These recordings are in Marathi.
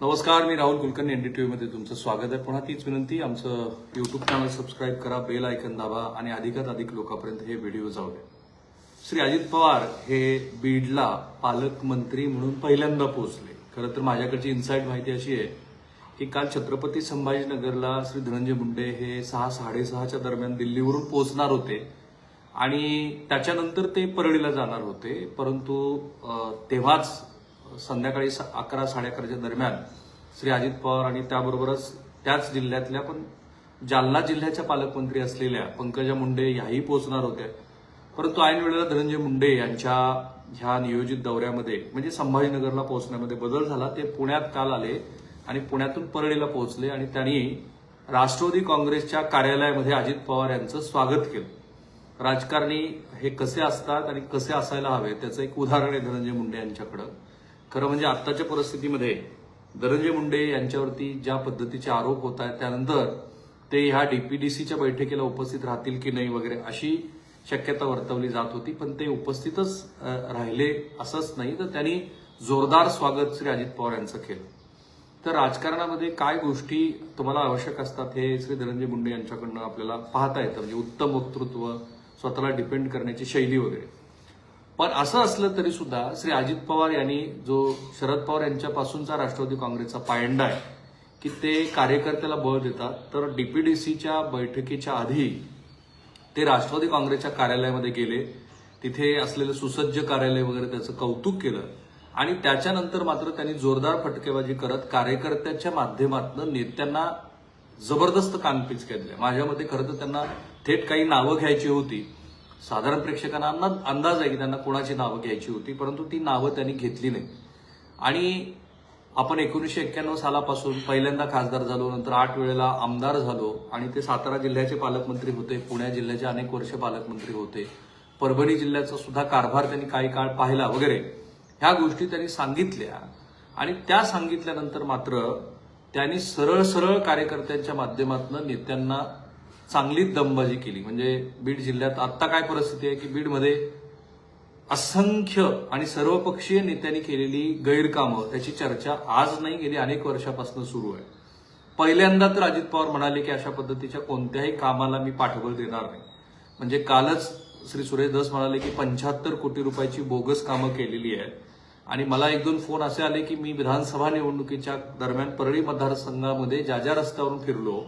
नमस्कार मी राहुल कुलकर्णी टी व्हीमध्ये तुमचं स्वागत आहे. पुन्हा तीच विनंती आमचं युट्यूब चॅनल सबस्क्राईब करा बेल आयकन दाबा आणि अधिकात अधिक लोकांपर्यंत हे व्हिडिओ जाऊ दे श्री अजित पवार हे बीडला पालकमंत्री म्हणून पहिल्यांदा पोहोचले. खरं तर माझ्याकडची इन्साईट माहिती अशी आहे की काल छत्रपती संभाजीनगरला श्री धनंजय मुंडे हे सहा साडेसहाच्या दरम्यान दिल्लीवरून पोहोचणार होते आणि त्याच्यानंतर ते परळीला जाणार होते. परंतु तेव्हाच संध्याकाळी अकरा साडे अकराच्या दरम्यान श्री अजित पवार आणि त्याबरोबरच त्याच जिल्ह्यातल्या पण जालना जिल्ह्याच्या पालकमंत्री असलेल्या पंकजा मुंडे याही पोहोचणार होत्या. परंतु ऐन वेळेला धनंजय मुंडे यांच्या ह्या नियोजित दौऱ्यामध्ये म्हणजे संभाजीनगरला पोहोचण्यामध्ये बदल झाला. ते पुण्यात काल आले आणि पुण्यातून परळीला पोहोचले आणि त्यांनी राष्ट्रवादी काँग्रेसच्या कार्यालयामध्ये अजित पवार यांचं स्वागत केलं. राजकारणी हे कसे असतात आणि कसे असायला हवे त्याचं एक उदाहरण आहे धनंजय मुंडे यांच्याकडं. खरं म्हणजे आत्ताच्या परिस्थितीमध्ये धनंजय मुंडे यांच्यावरती ज्या पद्धतीचे आरोप होत आहेत त्यानंतर ते ह्या डीपीडीसीच्या बैठकीला उपस्थित राहतील की नाही वगैरे अशी शक्यता वर्तवली जात होती. पण ते उपस्थितच राहिले असंच नाही. तर त्यांनी जोरदार स्वागत श्री अजित पवार यांचं केलं. तर राजकारणामध्ये काय गोष्टी तुम्हाला आवश्यक असतात हे श्री धनंजय मुंडे यांच्याकडनं आपल्याला पाहता येतं. म्हणजे उत्तम वक्तृत्व स्वतःला डिपेंड करण्याची शैली वगैरे. पण असं असलं तरी सुद्धा श्री अजित पवार यांनी जो शरद पवार यांच्यापासूनचा राष्ट्रवादी काँग्रेसचा पायंडा आहे की ते कार्यकर्त्याला बळ देतात तर डीपीडीसीच्या बैठकीच्या आधी ते राष्ट्रवादी काँग्रेसच्या कार्यालयामध्ये गेले तिथे असलेलं सुसज्ज कार्यालय वगैरे त्याचं कौतुक केलं आणि त्याच्यानंतर मात्र त्यांनी जोरदार फटकेबाजी करत कार्यकर्त्याच्या माध्यमातून नेत्यांना जबरदस्त कानपीच केल्या माझ्या मते खरं तर त्यांना थेट काही नावं घ्यायची होती साधारण प्रेक्षकांना अंदाज आहे की त्यांना कोणाची नावं घ्यायची होती परंतु ती नावं त्यांनी घेतली नाही. आणि आपण एकोणीसशे एक्क्याण्णव सालापासून पहिल्यांदा खासदार झालो नंतर आठ वेळेला आमदार झालो आणि ते सातारा जिल्ह्याचे पालकमंत्री होते पुण्या जिल्ह्याचे अनेक वर्ष पालकमंत्री होते. परभणी जिल्ह्याचा सुद्धा कारभार त्यांनी काही काळ पाहिला वगैरे. ह्या गोष्टी त्यांनी सांगितल्या आणि त्या सांगितल्यानंतर मात्र त्यांनी सरळ सरळ कार्यकर्त्यांच्या माध्यमातून नेत्यांना चांगली दमबाजी केली. म्हणजे बीड जिल्ह्यात आत्ता काय परिस्थिती आहे की बीडमध्ये असंख्य आणि सर्वपक्षीय नेत्यांनी केलेली गैरकामं त्याची चर्चा आज नाही गेली अनेक वर्षापासून सुरू आहे. पहिल्यांदा तर अजित पवार म्हणाले की अशा पद्धतीच्या कोणत्याही कामाला मी पाठबळ देणार नाही. म्हणजे कालच श्री सुरेश दस म्हणाले की पंच्याहत्तर कोटी रुपयाची बोगस कामं केलेली आहेत. आणि मला एक दोन फोन असे आले की मी विधानसभा निवडणुकीच्या दरम्यान परळी मतदारसंघामध्ये ज्या ज्या रस्त्यावरून फिरलो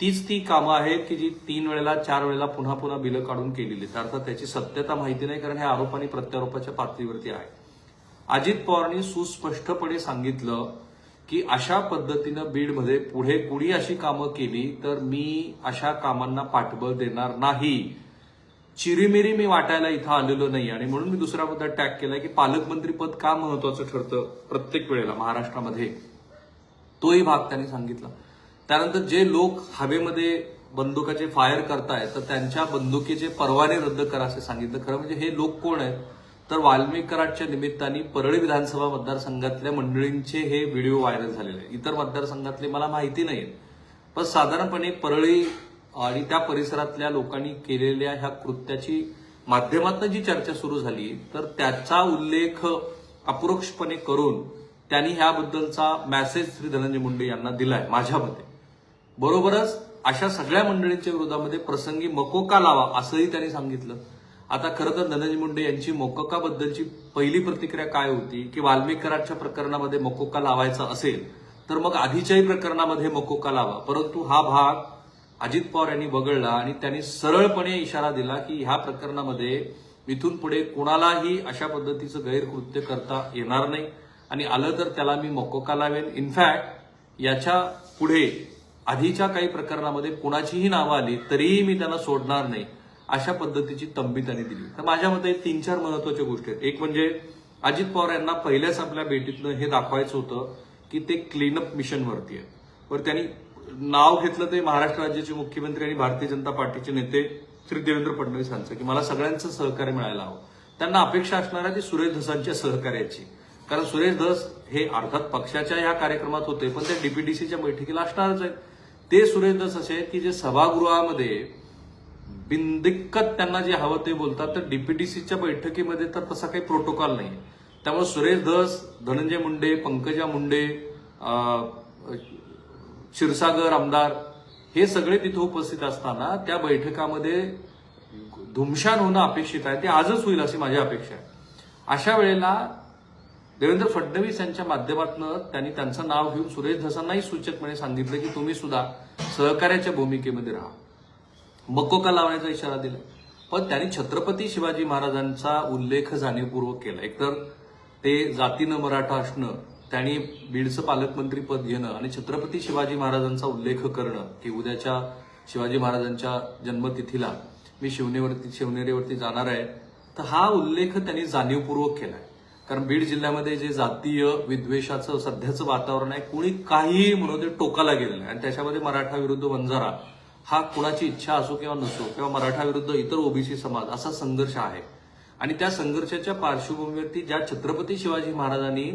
तीच ती कामं आहेत की जी तीन वेळेला चार वेळेला पुन्हा पुन्हा बिलं काढून केलेली आहेत. अर्थात त्याची सत्यता माहिती नाही कारण हे आरोप आणि प्रत्यारोपाच्या पातळीवरती आहे. अजित पवारांनी सुस्पष्टपणे सांगितलं की अशा पद्धतीनं बीडमध्ये पुढे कुणी अशी कामं केली तर मी अशा कामांना पाठबळ देणार नाही. चिरीमिरी मी वाटायला इथं आलेलो नाही. आणि म्हणून मी दुसरा मुद्दा टॅग केला की पालकमंत्री पद का महत्वाचं ठरतं प्रत्येक वेळेला महाराष्ट्रामध्ये? तोही भाग त्यांनी सांगितला. त्यानंतर जे लोक हवेमध्ये बंदुकाचे फायर करतायत तर त्यांच्या बंदुकीचे परवाने रद्द करा असे सांगितलं. खरं म्हणजे हे लोक कोण आहेत? तर वाल्मिक कराडच्या निमित्ताने परळी विधानसभा मतदारसंघातल्या मंडळींचे हे व्हिडिओ व्हायरल झालेले आहेत. इतर मतदारसंघातले मला माहिती नाही पण साधारणपणे परळी आणि त्या परिसरातल्या लोकांनी केलेल्या ह्या कृत्याची माध्यमातून जी चर्चा सुरू झाली तर त्याचा उल्लेख अपरोक्षपणे करून त्यांनी ह्याबद्दलचा मॅसेज श्री धनंजय मुंडे यांना दिलाय माझ्या मते. बरोबरच अशा सगळ्या मंडळींच्या विरोधामध्ये प्रसंगी मकोका लावा असंही त्यांनी सांगितलं. आता खरं तर धनंजय मुंडे यांची मोकोकाबद्दलची पहिली प्रतिक्रिया काय होती की वाल्मिक कराडच्या प्रकरणामध्ये मकोका लावायचा असेल तर मग आधीच्याही प्रकरणामध्ये मकोका लावा. परंतु हा भाग अजित पवार यांनी वगळला आणि त्यांनी सरळपणे इशारा दिला की ह्या प्रकरणामध्ये इथून पुढे कुणालाही अशा पद्धतीचं गैरकृत्य करता येणार नाही. आणि आलं तर त्याला मी मकोका लावेन. इनफॅक्ट याच्यापुढे आधीच्या काही प्रकरणामध्ये कुणाचीही नावं आली तरीही मी त्यांना सोडणार नाही अशा पद्धतीची तंबी त्यांनी दिली. तर माझ्या मते तीन चार महत्त्वाच्या गोष्टी आहेत. एक म्हणजे अजित पवार यांना पहिल्याच आपल्या भेटीतनं हे दाखवायचं होतं की ते क्लीनअप मिशनवरती आहे वर त्यांनी नाव घेतलं ते महाराष्ट्र राज्याचे मुख्यमंत्री आणि भारतीय जनता पार्टीचे नेते श्री देवेंद्र फडणवीस यांचं की मला सगळ्यांचं सहकार्य मिळायला हवं. त्यांना अपेक्षा असणार आहे ती सुरेश धसांच्या सहकार्याची. कारण सुरेश धस हे अर्थात पक्षाच्या या कार्यक्रमात होते पण ते डीपीडीसीच्या बैठकीला असणारच आहेत. ते सुरेश असे आहेत की जे सभागृहामध्ये बिनदिक्कत त्यांना जे हवं ते बोलतात तर डीपीटीसीच्या बैठकीमध्ये तर तसा काही प्रोटोकॉल नाही. त्यामुळे सुरेश धस धनंजय मुंडे पंकजा मुंडे क्षीरसागर आमदार हे सगळे तिथे उपस्थित असताना त्या बैठकामध्ये धुमशान होणं अपेक्षित आहे. ते आजच होईल अशी माझी अपेक्षा आहे. अशा वेळेला देवेंद्र फडणवीस यांच्या माध्यमातून त्यांनी त्यांचं नाव घेऊन सुरेश धसांनाही सूचकपणे सांगितलं की तुम्ही सुद्धा सहकार्याच्या भूमिकेमध्ये राहा. मकोका लावण्याचा इशारा दिला. पण त्यांनी छत्रपती शिवाजी महाराजांचा उल्लेख जाणीवपूर्वक केला. एकतर ते जातीनं मराठा असणं त्यांनी बीडचं पालकमंत्री पद घेणं आणि छत्रपती शिवाजी महाराजांचा उल्लेख करणं की उद्याच्या शिवाजी महाराजांच्या जन्मतिथीला मी शिवनेवरती शिवनेरीवरती जाणार आहे तर हा उल्लेख त्यांनी जाणीवपूर्वक केला आहे कारण बीड जिल्ह्यामध्ये जे जातीय विद्वेषाचं सध्याचं वातावरण आहे कुणी काहीही म्हणून ते टोकाला गेलेलं आहे आणि त्याच्यामध्ये मराठा विरुद्ध वंजारा हा कुणाची इच्छा असो किंवा नसो किंवा मराठा विरुद्ध इतर ओबीसी समाज असा संघर्ष आहे. आणि त्या संघर्षाच्या पार्श्वभूमीवरती ज्या छत्रपती शिवाजी महाराजांनी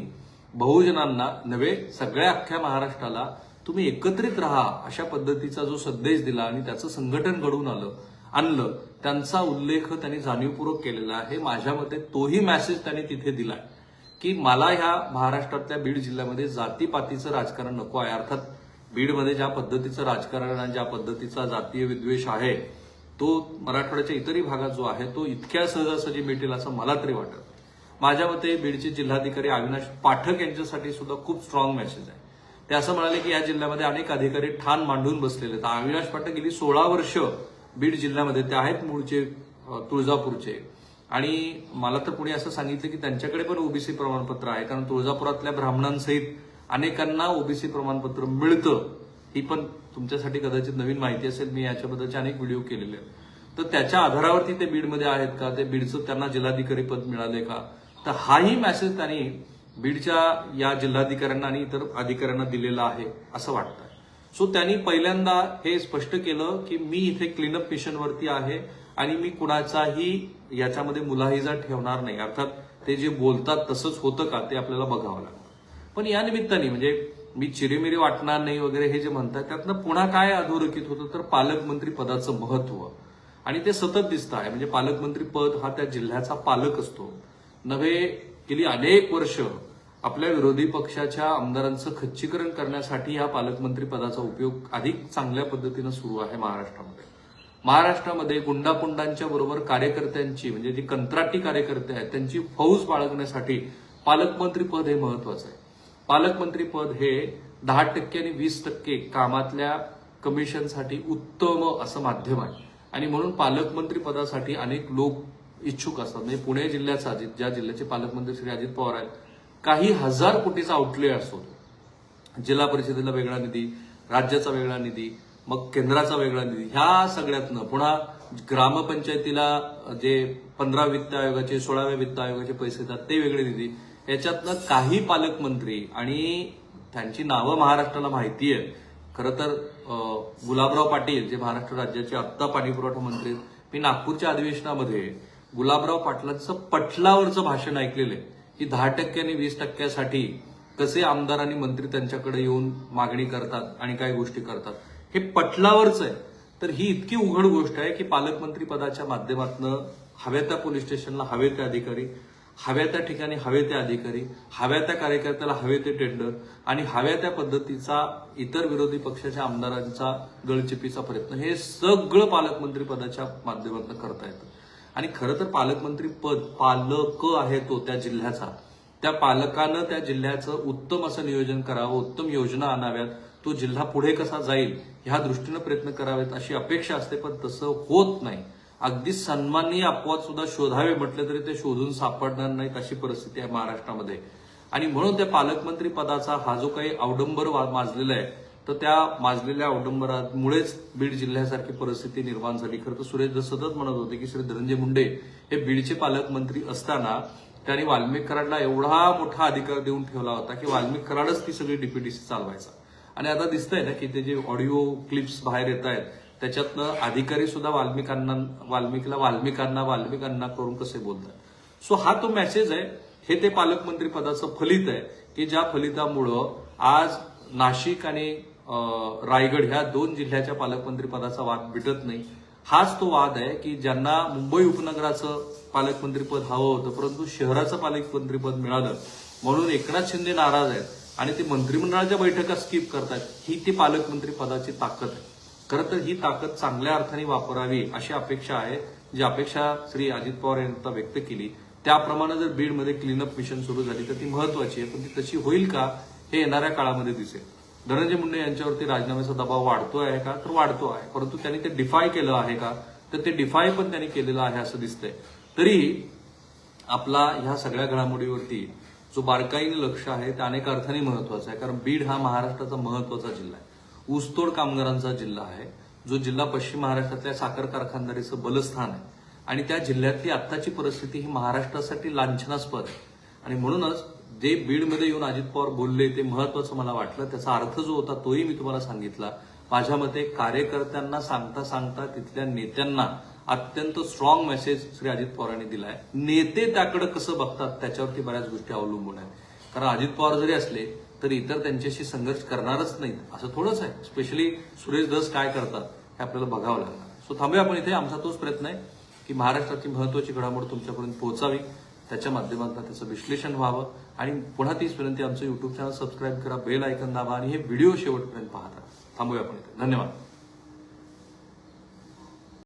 बहुजनांना नव्हे सगळ्या अख्ख्या महाराष्ट्राला तुम्ही एकत्रित राहा अशा पद्धतीचा जो संदेश दिला आणि त्याचं संघटन घडवून आलं आणलं. त्यांचा उल्लेख त्यांनी जाणीवपूर्वक केलेला आहे. माझ्या मते तोही मेसेज त्यांनी तिथे दिला की मला ह्या महाराष्ट्रातल्या बीड जिल्ह्यामध्ये जातीपातीचं राजकारण नको आहे. अर्थात बीडमध्ये ज्या पद्धतीचं राजकारण आणि ज्या पद्धतीचा जातीय विद्वेष आहे तो मराठवाड्याच्या इतरही भागात जो आहे तो इतक्या सहजासहजी मिटेल असं मला तरी वाटत. माझ्या मते बीडचे जिल्हाधिकारी अविनाश पाठक यांच्यासाठी सुद्धा खूप स्ट्रॉंग मेसेज आहे. ते असं म्हणाले की या जिल्ह्यामध्ये अनेक अधिकारी ठाण मांडून बसलेले आहेत. अविनाश पाठक गेली सोळा वर्ष बीड जिल्ह्यामध्ये ते आहेत मूळचे तुळजापूरचे. आणि मला तर कुणी असं सांगितलं की त्यांच्याकडे पण ओबीसी प्रमाणपत्र आहे कारण तुळजापुरातल्या ब्राह्मणांसहित अनेकांना ओबीसी प्रमाणपत्र मिळतं ही पण तुमच्यासाठी कदाचित नवीन माहिती असेल मी याच्याबद्दलचे अनेक व्हिडिओ केलेले आहेत. तर त्याच्या आधारावरती ते बीडमध्ये आहेत का? ते बीडचं त्यांना जिल्हाधिकारी पद मिळाले का? तर हाही मेसेज त्यांनी बीडच्या या जिल्हाधिकाऱ्यांना आणि इतर अधिकाऱ्यांना दिलेला आहे असं वाटतं सो त्यांनी पहिल्यांदा हे स्पष्ट केलं की मी इथे क्लीनअप मिशनवरती आहे आणि मी कुणाचाही याच्यामध्ये मुलाहिजा ठेवणार नाही. अर्थात ते जे बोलतात तसंच होतं का ते आपल्याला बघावं लागतं. पण या निमित्ताने म्हणजे मी चिरेमिरे वाटणार नाही वगैरे हे जे म्हणतात त्यातनं पुन्हा काय अधोरेखित होतं तर पालकमंत्री पदाचं महत्त्व आणि ते सतत दिसत आहे. म्हणजे पालकमंत्री पद हा त्या जिल्ह्याचा पालक असतो. नव्हे गेली अनेक वर्ष आपल्या विरोधी पक्षाच्या आमदारांचं खच्चीकरण करण्यासाठी या पालकमंत्री पदाचा उपयोग अधिक चांगल्या पद्धतीनं सुरू आहे महाराष्ट्रामध्ये. महाराष्ट्रामध्ये गुंडापुंडांच्या बरोबर कार्यकर्त्यांची म्हणजे जी कंत्राटी कार्यकर्ते आहेत त्यांची फौज बाळगण्यासाठी पालकमंत्री पद हे महत्वाचं आहे. पालकमंत्री पद हे दहा टक्के आणि वीस टक्के कामातल्या कमिशनसाठी उत्तम असं माध्यम आहे. आणि म्हणून पालकमंत्री पदासाठी अनेक लोक इच्छुक असतात. म्हणजे पुणे जिल्ह्याचा ज्या जिल्ह्याचे पालकमंत्री श्री अजित पवार आहेत काही हजार कोटीचा आउटले असतो जिल्हा परिषदेला वेगळा निधी राज्याचा वेगळा निधी मग केंद्राचा वेगळा निधी ह्या सगळ्यातनं पुन्हा ग्रामपंचायतीला जे पंधरा वित्त आयोगाचे सोळाव्या वित्त आयोगाचे पैसे येतात ते वेगळे निधी. याच्यातनं काही पालकमंत्री आणि त्यांची नावं महाराष्ट्राला माहिती आहेत खरं तर गुलाबराव पाटील जे महाराष्ट्र राज्याचे आत्ता पाणीपुरवठा मंत्री आहेत, मी नागपूरच्या अधिवेशनामध्ये गुलाबराव पाटलांचं पटलावरचं भाषण ऐकलेलं आहे. की दहा टक्के आणि वीस टक्क्यासाठी कसे आमदार आणि मंत्री त्यांच्याकडे येऊन मागणी करतात आणि काय गोष्टी करतात? हे पटलावरच आहे. तर ही इतकी उघड गोष्ट आहे की पालकमंत्री पदाच्या माध्यमातून हव्या त्या पोलीस स्टेशनला हवे ते अधिकारी हव्या त्या ठिकाणी हवे ते अधिकारी हव्या त्या कार्यकर्त्याला हवे ते टेंडर आणि हव्या त्या पद्धतीचा इतर विरोधी पक्षाच्या आमदारांचा गळचिपीचा प्रयत्न हे सगळं पालकमंत्री पदाच्या माध्यमातून करता येतं. आणि खरं तर पालकमंत्री पद पालक आहे तो त्या जिल्ह्याचा. त्या पालकानं त्या जिल्ह्याचं उत्तम असं नियोजन करावं उत्तम योजना आणाव्यात. तो जिल्हा पुढे कसा जाईल ह्या दृष्टीनं प्रयत्न करावेत अशी अपेक्षा असते पण तसं होत नाही. अगदी सन्माननीय अपवाद सुद्धा शोधावे म्हटलं तरी ते शोधून सापडणार नाहीत अशी परिस्थिती आहे महाराष्ट्रामध्ये. आणि म्हणून त्या पालकमंत्री पदाचा हा जो काही अवडंबर माजलेला आहे तर त्या माजलेल्या अवडंबरामुळेच बीड जिल्ह्यासारखी परिस्थिती निर्माण झाली. खरं तर सुरेश सतत म्हणत होते की श्री धनंजय मुंडे हे बीडचे पालकमंत्री असताना त्यांनी वाल्मिक कराडला एवढा मोठा अधिकार देऊन ठेवला होता की वाल्मिक कराडच ती सगळी डीपीटीसी चालवायचा. आणि आता दिसतंय ना की ते जे ऑडिओ क्लिप्स बाहेर येत आहेत त्याच्यातनं अधिकारी सुद्धा वाल्मिकांना वाल्मिकला वाल्मिकांना वाल्मिकांना करून कसे बोलतात? सो हा तो मेसेज आहे. हे ते पालकमंत्री पदाचं फलित आहे की ज्या फलितामुळं आज नाशिक आणि रायगड ह्या दोन जिल्ह्याच्या पालकमंत्री पदाचा वाद मिटत नाही. हाच तो वाद आहे की ज्यांना मुंबई उपनगराचं पालकमंत्रीपद हवं होतं परंतु शहराचं पालकमंत्रीपद मिळालं म्हणून एकनाथ शिंदे नाराज आहेत आणि ते मंत्रिमंडळाच्या बैठका स्किप करतात ही ती पालकमंत्री पदाची ताकद आहे. खरं तर ही ताकद चांगल्या अर्थाने वापरावी अशी अपेक्षा आहे जी अपेक्षा श्री अजित पवार यांनी आता व्यक्त केली. त्याप्रमाणे जर बीडमध्ये क्लीनअप मिशन सुरू झाली तर ती महत्वाची आहे पण ती तशी होईल का हे येणाऱ्या काळामध्ये दिसेल. धनंजय मुंडे यांच्यावरती राजीनाम्याचा दबाव वाढतो आहे का? तर वाढतो आहे. परंतु त्यांनी ते डिफाय केलं आहे का? तर ते डिफाय पण त्यांनी केलेलं आहे असं दिसतंय. तरी आपला ह्या सगळ्या घडामोडीवरती जो बारकाईने लक्ष आहे ते अनेक अर्थाने महत्त्वाचा आहे. कारण बीड हा महाराष्ट्राचा महत्त्वाचा जिल्हा आहे. ऊसतोड कामगारांचा जिल्हा आहे. जो जिल्हा पश्चिम महाराष्ट्रातल्या साखर कारखानदारीचं बलस्थान आहे. आणि त्या जिल्ह्यातली आत्ताची परिस्थिती ही महाराष्ट्रासाठी लांछनास्पद आहे. आणि म्हणूनच जे बीडमध्ये येऊन अजित पवार बोलले ते महत्वाचं मला वाटलं. त्याचा अर्थ जो होता तोही मी तुम्हाला सांगितला. माझ्या मते कार्यकर्त्यांना सांगता सांगता तिथल्या नेत्यांना अत्यंत स्ट्रॉंग मेसेज श्री अजित पवारांनी दिलाय. नेते त्याकडे कसं बघतात त्याच्यावरती बऱ्याच गोष्टी अवलंबून आहेत. कारण अजित पवार जरी असले तर इतर त्यांच्याशी संघर्ष करणारच नाहीत. असं थोडंच आहे. स्पेशली सुरेश दस काय करतात हे आपल्याला बघावं लागणार. सो थांबूया आपण इथे. आमचा तोच प्रयत्न आहे की महाराष्ट्राची महत्वाची घडामोड तुमच्यापर्यंत पोहोचावी. त्याच्या माध्यमातून त्याचं विश्लेषण व्हावं. आणि पुन्हा तीच विनंती आमचं युट्यूब चॅनल सबस्क्राईब करा बेल ऐकन दाबा आणि हे व्हिडिओ शेवटपर्यंत पाहता थांबूया आपण इथे. धन्यवाद.